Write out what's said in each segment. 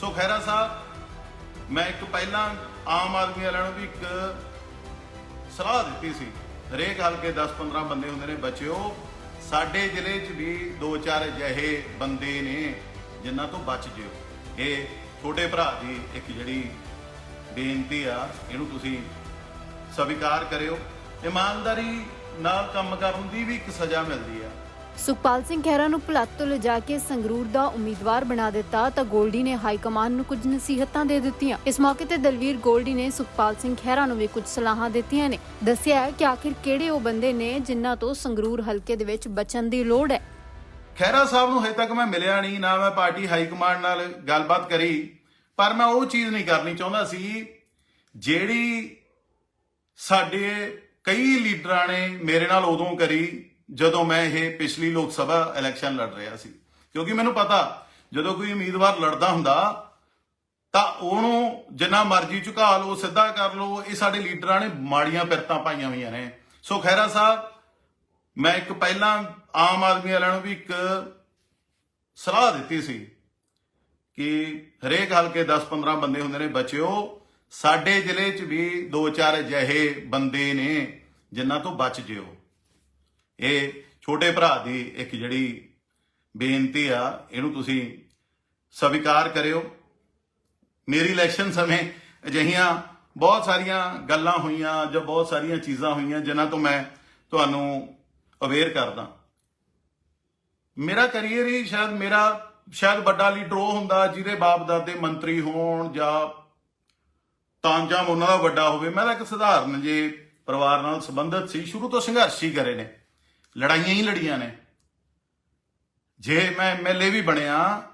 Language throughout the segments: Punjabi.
ਸੋ ਖੈਰਾ ਸਾਹਿਬ, ਮੈਂ ਇੱਕ ਪਹਿਲਾਂ ਆਮ ਆਦਮੀ ਵਾਲਿਆਂ ਨੂੰ ਵੀ ਇੱਕ ਸਲਾਹ ਦਿੱਤੀ ਸੀ। ਹਰੇਕ ਹਲਕੇ 10-15 ਬੰਦੇ ਹੁੰਦੇ ਨੇ, ਬਚਿਓ। ਸਾਡੇ ਜ਼ਿਲ੍ਹੇ 'ਚ ਵੀ ਦੋ ਚਾਰ ਅਜਿਹੇ ਬੰਦੇ ਨੇ ਜਿਨ੍ਹਾਂ ਤੋਂ ਬਚ ਜਿਓ। ਇਹ ਛੋਟੇ ਭਰਾ ਦੀ ਇੱਕ ਜਿਹੜੀ ਬੇਨਤੀ ਆ, ਇਹਨੂੰ ਤੁਸੀਂ ਸਵੀਕਾਰ ਕਰਿਓ। ਇਮਾਨਦਾਰੀ ਨਾਲ ਕੰਮ ਕਰਨ ਦੀ ਵੀ ਇੱਕ ਸਜ਼ਾ ਮਿਲਦੀ ਆ। ਸੁਖਪਾਲ ਸਿੰਘ ਖਹਿਰਾ ਨੂੰ ਭੁਲੱਤ ਤੋਂ ਲਿਜਾ ਕੇ ਸੰਗਰੂਰ ਦਾ ਉਮੀਦਵਾਰ ਬਣਾ ਦਿੱਤਾ ਤਾਂ ਗੋਲਡੀ ਨੇ ਹਾਈ ਕਮਾਨ ਨੂੰ ਕੁਝ ਨਸੀਹਤਾਂ ਦੇ ਦਿੱਤੀਆਂ। ਇਸ ਮੌਕੇ ਤੇ ਦਲਵੀਰ ਗੋਲਡੀ ਨੇ ਸੁਖਪਾਲ ਸਿੰਘ ਖਹਿਰਾ ਨੂੰ ਵੀ ਕੁਝ ਸਲਾਹਾਂ ਦਿੱਤੀਆਂ ਨੇ। ਦੱਸਿਆ ਹੈ ਕਿ ਆਖਿਰ ਕਿਹੜੇ ਉਹ ਬੰਦੇ ਨੇ ਜਿਨ੍ਹਾਂ ਤੋਂ ਸੰਗਰੂਰ ਹਲਕੇ ਦੇ ਵਿੱਚ ਬਚਣ ਦੀ ਲੋੜ ਹੈ। ਖਹਿਰਾ ਸਾਹਿਬ ਨੂੰ ਹਜੇ ਤੱਕ ਮੈਂ ਮਿਲਿਆ ਨਹੀਂ, ਨਾ ਮੈਂ ਪਾਰਟੀ ਹਾਈ ਕਮਾਂਡ ਨਾਲ ਗੱਲਬਾਤ ਕਰੀ, ਪਰ ਮੈਂ ਉਹ ਚੀਜ਼ ਨਹੀਂ ਕਰਨੀ ਚਾਹੁੰਦਾ ਸੀ ਜਿਹੜੀ ਸਾਡੇ ਕਈ ਲੀਡਰਾਂ ਨੇ ਮੇਰੇ ਨਾਲ ਉਦੋਂ ਕਰੀ ਜਦੋਂ ਮੈਂ ਇਹ ਪਿਛਲੀ ਲੋਕ ਸਭਾ ਇਲੈਕਸ਼ਨ ਲੜ ਰਿਹਾ ਸੀ। ਕਿਉਂਕਿ ਮੈਨੂੰ ਪਤਾ, ਜਦੋਂ ਕੋਈ ਉਮੀਦਵਾਰ ਲੜਦਾ ਹੁੰਦਾ, ਤਾਂ ਉਹਨੂੰ ਜਿੰਨਾ ਮਰਜ਼ੀ ਝੁਕਾ ਲਓ, ਸਿੱਧਾ ਕਰ ਲਓ, ਇਹ ਸਾਡੇ ਲੀਡਰਾਂ ਨੇ ਮਾੜੀਆਂ ਪਿਰਤਾਂ ਪਾਈਆਂ ਹੋਈਆਂ ਨੇ। ਸੋ ਖੈਰਾ ਸਾਹਿਬ, ਮੈਂ ਇੱਕ ਪਹਿਲਾਂ ਆਮ ਆਦਮੀ ਵਾਲਿਆਂ ਨੂੰ ਵੀ ਇੱਕ ਸਲਾਹ ਦਿੱਤੀ ਸੀ ਕਿ ਹਰੇਕ ਹਲਕੇ 10-15 ਬੰਦੇ ਹੁੰਦੇ ਨੇ, ਬਚਿਓ। ਸਾਡੇ ਜ਼ਿਲ੍ਹੇ 'ਚ ਵੀ ਦੋ ਚਾਰ ਅਜਿਹੇ ਬੰਦੇ ਨੇ ਜਿਨ੍ਹਾਂ ਤੋਂ ਬਚ ਜਿਓ। ਇਹ ਛੋਟੇ ਭਰਾ ਦੀ ਇੱਕ ਜਿਹੜੀ ਬੇਨਤੀ ਆ, ਇਹਨੂੰ ਤੁਸੀਂ ਸਵੀਕਾਰ ਕਰਿਓ। ਮੇਰੀ ਇਲੈਕਸ਼ਨ ਸਮੇਂ ਅਜਿਹੀਆਂ ਬਹੁਤ ਸਾਰੀਆਂ ਗੱਲਾਂ ਹੋਈਆਂ ਜਾਂ ਬਹੁਤ ਸਾਰੀਆਂ ਚੀਜ਼ਾਂ ਹੋਈਆਂ ਜਿਨ੍ਹਾਂ ਤੋਂ ਮੈਂ ਤੁਹਾਨੂੰ ਅਵੇਅਰ ਕਰਦਾ। ਮੇਰਾ ਕੈਰੀਅਰ ਹੀ ਸ਼ਾਇਦ ਮੇਰਾ ਸ਼ਾਇਦ ਵੱਡਾ ਲੀਡਰ ਉਹ ਹੁੰਦਾ ਜਿਹਦੇ ਬਾਪ ਦਾਦੇ ਮੰਤਰੀ ਹੋਣ ਜਾਂ ਤਾਂਜਾਮ ਉਹਨਾਂ ਦਾ ਵੱਡਾ ਹੋਵੇ। ਮੈਂ ਤਾਂ ਇੱਕ ਸਧਾਰਨ ਜੇ ਪਰਿਵਾਰ ਨਾਲ ਸੰਬੰਧਿਤ ਸੀ। ਸ਼ੁਰੂ ਤੋਂ ਸੰਘਰਸ਼ ਹੀ ਕਰੇ ਨੇ। ਲੜਾਈਆਂ ਹੀ ਲੜੀਆਂ ਨੇ। ਜੇ ਮੈਂ ਐਮਐਲਏ ਵੀ ਬਣਿਆ,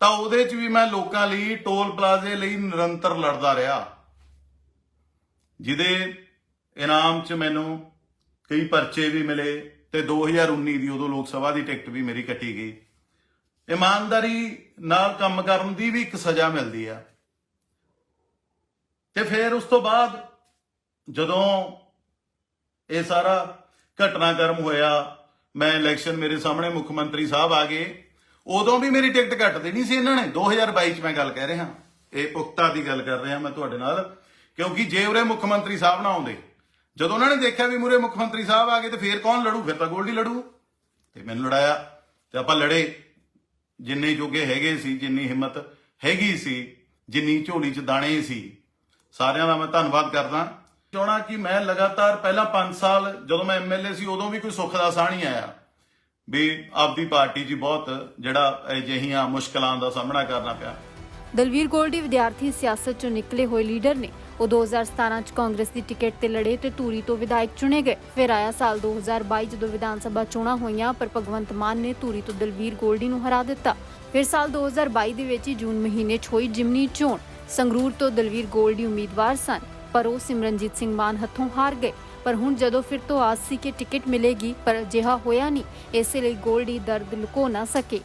ਤਾਂ ਉਹਦੇ 'ਚ ਵੀ ਮੈਂ ਲੋਕਾਂ ਲਈ ਟੋਲ ਪਲਾਜ਼ੇ ਲਈ ਨਿਰੰਤਰ ਲੜਦਾ ਰਿਹਾ। ਜਿਹਦੇ ਇਨਾਮ 'ਚ ਮੈਨੂੰ ਕਈ ਪਰਚੇ ਵੀ ਮਿਲੇ ਤੇ 2019 ਦੀ ਉਦੋਂ ਲੋਕ ਸਭਾ ਦੀ ਟਿਕਟ ਵੀ ਮੇਰੀ ਕੱਟੀ ਗਈ। ਇਮਾਨਦਾਰੀ ਨਾਲ ਕੰਮ ਕਰਨ ਦੀ ਵੀ ਇੱਕ ਸਜ਼ਾ ਮਿਲਦੀ ਆ। ਤੇ ਫਿਰ ਉਸ ਤੋਂ ਬਾਅਦ ਜਦੋਂ ਇਹ ਸਾਰਾ ਘਟਨਾਕਰਮ ਹੋਇਆ, ਮੈਂ ਇਲੈਕਸ਼ਨ ਮੇਰੇ ਸਾਹਮਣੇ ਮੁੱਖ ਮੰਤਰੀ ਸਾਹਿਬ ਆ ਗਏ। ਉਦੋਂ ਵੀ ਮੇਰੀ ਟਿਕਟ ਕੱਟ ਦੇਣੀ ਸੀ ਇਹਨਾਂ ਨੇ। 2022 ਚ ਮੈਂ ਗੱਲ ਕਹਿ ਰਿਹਾ। ਇਹ ਪੁਖਤਾ ਦੀ ਗੱਲ ਕਰ ਰਿਹਾ ਮੈਂ ਤੁਹਾਡੇ ਨਾਲ, ਕਿਉਂਕਿ ਜੇ ਉਰੇ ਮੁੱਖ ਮੰਤਰੀ ਸਾਹਿਬ ਨਾ ਆਉਂਦੇ, ਜਦੋਂ ਉਹਨਾਂ ਨੇ ਦੇਖਿਆ ਵੀ ਮੂਰੇ ਮੁੱਖ ਮੰਤਰੀ ਸਾਹਿਬ ਆ ਗਏ ਤੇ ਫੇਰ ਕੌਣ ਲੜੂ? ਫਿਰ ਤਾਂ ਗੋਲਡੀ ਲੜੂ। ਤੇ ਮੈਨੂੰ ਲੜਾਇਆ। ਤੇ ਆਪਾਂ ਲੜੇ। ਜਿੰਨੇ ਜੋਗੇ ਹੈਗੇ ਸੀ, ਜਿੰਨੀ ਹਿੰਮਤ ਹੈਗੀ ਸੀ, ਜਿੰਨੀ ਝੋਲੀ 'ਚ ਦਾਣੇ ਸੀ, ਸਾਰਿਆਂ ਦਾ ਮੈਂ ਧੰਨਵਾਦ ਕਰਦਾ। ਚਾਹਣਾ ਕਿ ਮੈਂ ਲਗਾਤਾਰ ਪਹਿਲਾਂ 5 ਸਾਲ ਜਦੋਂ ਮੈਂ ਐਮਐਲਏ ਸੀ, ਉਦੋਂ ਵੀ ਕੋਈ ਸੁੱਖ ਦਾ ਸਾਹ ਨਹੀਂ ਆਇਆ। ਵੀ ਆਪਦੀ ਪਾਰਟੀ 'ਚ ਬਹੁਤ ਜਿਹੜਾ ਅਜਿਹੀਆਂ ਮੁਸ਼ਕਲਾਂ ਦਾ ਸਾਹਮਣਾ ਕਰਨਾ ਪਿਆ। ਦਲਵੀਰ ਗੋਲਡੀ ਵਿਦਿਆਰਥੀ ਸਿਆਸਤ ਚੋਂ ਨਿਕਲੇ ਹੋਏ ਲੀਡਰ ਨੇ ਉਹ 2017 ਚ ਕਾਂਗਰਸ ਦੀ ਟਿਕਟ ਤੇ ਲੜੇ ਤੇ ਧੂਰੀ ਤੋਂ ਵਿਧਾਇਕ ਚੁਣੇ ਗਏ। ਫਿਰ ਆਇਆ ਸਾਲ 2022 ਜਦੋਂ ਵਿਧਾਨ ਸਭਾ ਚੋਣਾਂ ਹੋਈਆਂ, ਪਰ ਭਗਵੰਤ ਮਾਨ ਨੇ ਧੂਰੀ ਤੋਂ ਦਲਵੀਰ ਗੋਲਡੀ ਨੂੰ ਹਰਾ ਦਿੱਤਾ। ਫਿਰ ਸਾਲ 2022 ਦੇ ਵਿੱਚ ਹੀ ਜੂਨ ਮਹੀਨੇ 'ਚ ਹੋਈ ਜਿਮਨੀ ਚੋਣ। ਸੰਗਰੂਰ ਤੋਂ ਦਲਵੀਰ ਗੋਲਡੀ ਉਮੀਦਵਾਰ ਸਨ। ਪਰ ਉਹ ਸਿਮਰਨਜੀਤ ਸਿੰਘ ਮਾਨ ਹੱਥੋਂ ਹਾਰ ਗਏ। ਪਰ ਹੁਣ ਜਦੋਂ ਫਿਰ ਤੋਂ ਆਸ ਸੀ ਕਿ ਟਿਕਟ ਮਿਲੇਗੀ, ਪਰ ਅਜਿਹਾ ਹੋਇਆ ਨਹੀਂ। ਇਸੇ ਲਈ ਗੋਲਡੀ ਦਰਦ ਲੁਕੋ ਨਾ ਸਕੇ।